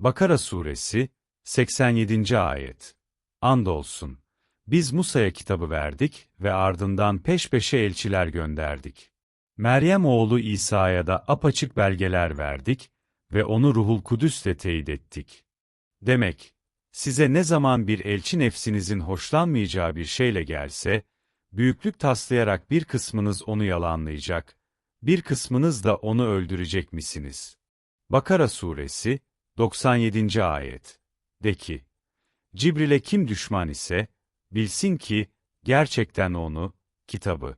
Bakara Suresi 87. Ayet Andolsun, biz Musa'ya kitabı verdik ve ardından peş peşe elçiler gönderdik. Meryem oğlu İsa'ya da apaçık belgeler verdik ve onu Ruhul Kudüs'le teyit ettik. Demek, size ne zaman bir elçi nefsinizin hoşlanmayacağı bir şeyle gelse, büyüklük taslayarak bir kısmınız onu yalanlayacak, bir kısmınız da onu öldürecek misiniz? Bakara Suresi 97. Ayet De ki, Cibril'e kim düşman ise, bilsin ki, gerçekten onu, kitabı,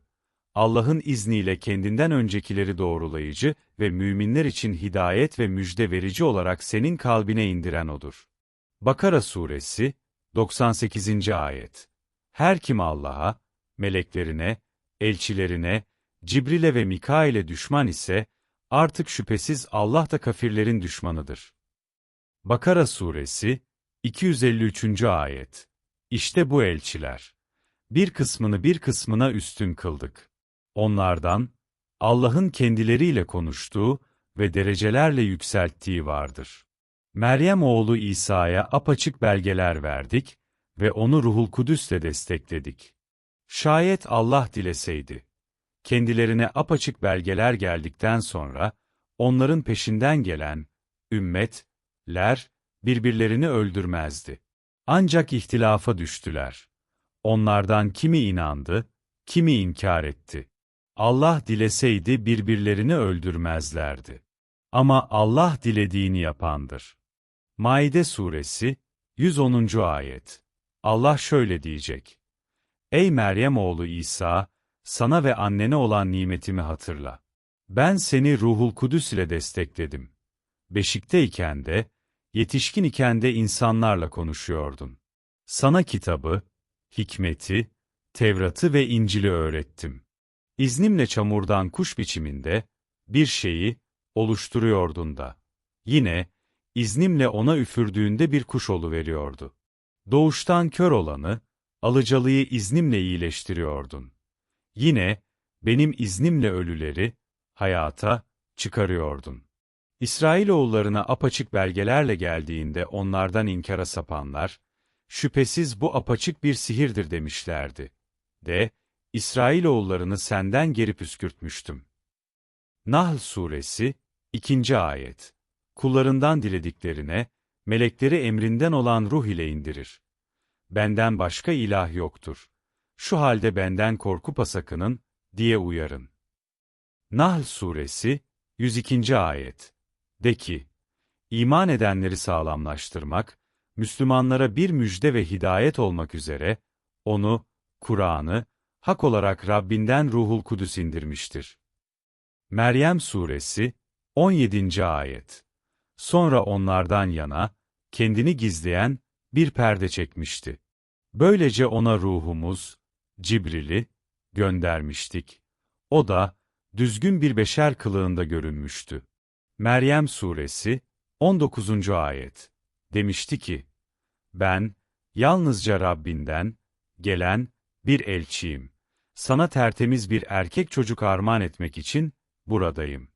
Allah'ın izniyle kendinden öncekileri doğrulayıcı ve müminler için hidayet ve müjde verici olarak senin kalbine indiren odur. Bakara Suresi 98. Ayet Her kim Allah'a, meleklerine, elçilerine, Cibril'e ve Mikail'e düşman ise, artık şüphesiz Allah da kafirlerin düşmanıdır. Bakara Suresi 253. Ayet İşte bu elçiler. Bir kısmını bir kısmına üstün kıldık. Onlardan, Allah'ın kendileriyle konuştuğu ve derecelerle yükselttiği vardır. Meryem oğlu İsa'ya apaçık belgeler verdik ve onu Ruhul Kudüs'le destekledik. Şayet Allah dileseydi, kendilerine apaçık belgeler geldikten sonra, onların peşinden gelen, ümmetler, birbirlerini öldürmezdi. Ancak ihtilafa düştüler. Onlardan kimi inandı, kimi inkar etti. Allah dileseydi birbirlerini öldürmezlerdi. Ama Allah dilediğini yapandır. Maide Suresi 110. Ayet Allah şöyle diyecek. Ey Meryem oğlu İsa, sana ve annene olan nimetimi hatırla. Ben seni Ruhul Kudüs ile destekledim. Beşikteyken de, yetişkin iken de insanlarla konuşuyordun. Sana kitabı, hikmeti, Tevrat'ı ve İncil'i öğrettim. İznimle çamurdan kuş biçiminde, bir şeyi, oluşturuyordun da. Yine, iznimle ona üfürdüğünde bir kuş veriyordu. Doğuştan kör olanı, alıcalıyı iznimle iyileştiriyordun. Yine, benim iznimle ölüleri, hayata, çıkarıyordun. İsrailoğullarına apaçık belgelerle geldiğinde onlardan inkara sapanlar, şüphesiz bu apaçık bir sihirdir demişlerdi. De, İsrailoğullarını senden geri püskürtmüştüm. Nahl Suresi 2. Ayet Kullarından dilediklerine, melekleri emrinden olan ruh ile indirir. Benden başka ilah yoktur. Şu halde benden korkup sakının, diye uyarın. Nahl Suresi 102. Ayet De ki, iman edenleri sağlamlaştırmak, Müslümanlara bir müjde ve hidayet olmak üzere, onu, Kur'an'ı, hak olarak Rabbinden Ruhul Kudüs indirmiştir. Meryem Suresi 17. Ayet Sonra onlardan yana, kendini gizleyen bir perde çekmişti. Böylece ona ruhumuz, Cibril'i, göndermiştik. O da, düzgün bir beşer kılığında görünmüştü. Meryem Suresi 19. Ayet Demişti ki, Ben, yalnızca Rabbinden, gelen, bir elçiyim. Sana tertemiz bir erkek çocuk armağan etmek için, buradayım.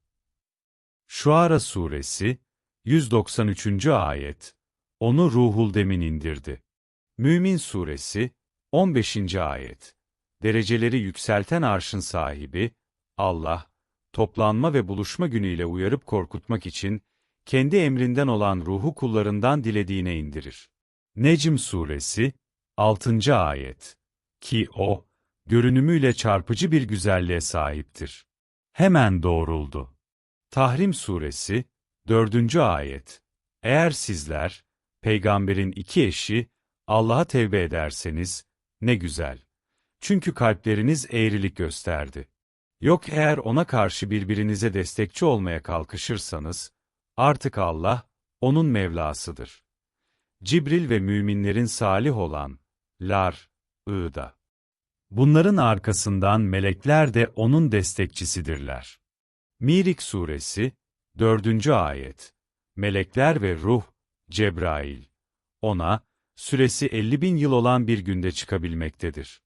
Şuara Suresi 193. Ayet Onu Ruhul Demin indirdi. Mümin Suresi 15. Ayet Dereceleri yükselten arşın sahibi, Allah, toplanma ve buluşma günüyle uyarıp korkutmak için, kendi emrinden olan ruhu kullarından dilediğine indirir. Necm Suresi 6. Ayet Ki o, görünümüyle çarpıcı bir güzelliğe sahiptir. Hemen doğruldu. Tahrim Suresi 4. Ayet Eğer sizler, peygamberin iki eşi, Allah'a tevbe ederseniz, ne güzel. Çünkü kalpleriniz eğrilik gösterdi. Yok eğer ona karşı birbirinize destekçi olmaya kalkışırsanız, artık Allah, onun Mevlasıdır. Cibril ve müminlerin salih olan, Lar, I'da. Bunların arkasından melekler de onun destekçisidirler. Mirik Suresi 4. Ayet Melekler ve Ruh, Cebrail. Ona, süresi 50 bin yıl olan bir günde çıkabilmektedir.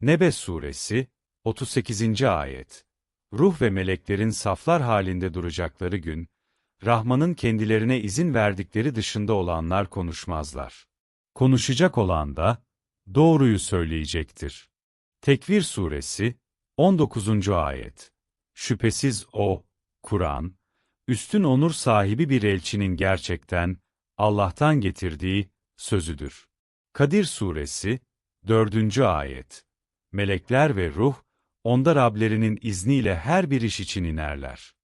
Nebe Suresi 38. Ayet Ruh ve meleklerin saflar halinde duracakları gün, Rahman'ın kendilerine izin verdikleri dışında olanlar konuşmazlar. Konuşacak olan da, doğruyu söyleyecektir. Tekvir Suresi, 19. Ayet Şüphesiz o, Kur'an, üstün onur sahibi bir elçinin gerçekten, Allah'tan getirdiği, sözüdür. Kadir Suresi, 4. Ayet Melekler ve ruh, onda Rablerinin izniyle her bir iş için inerler.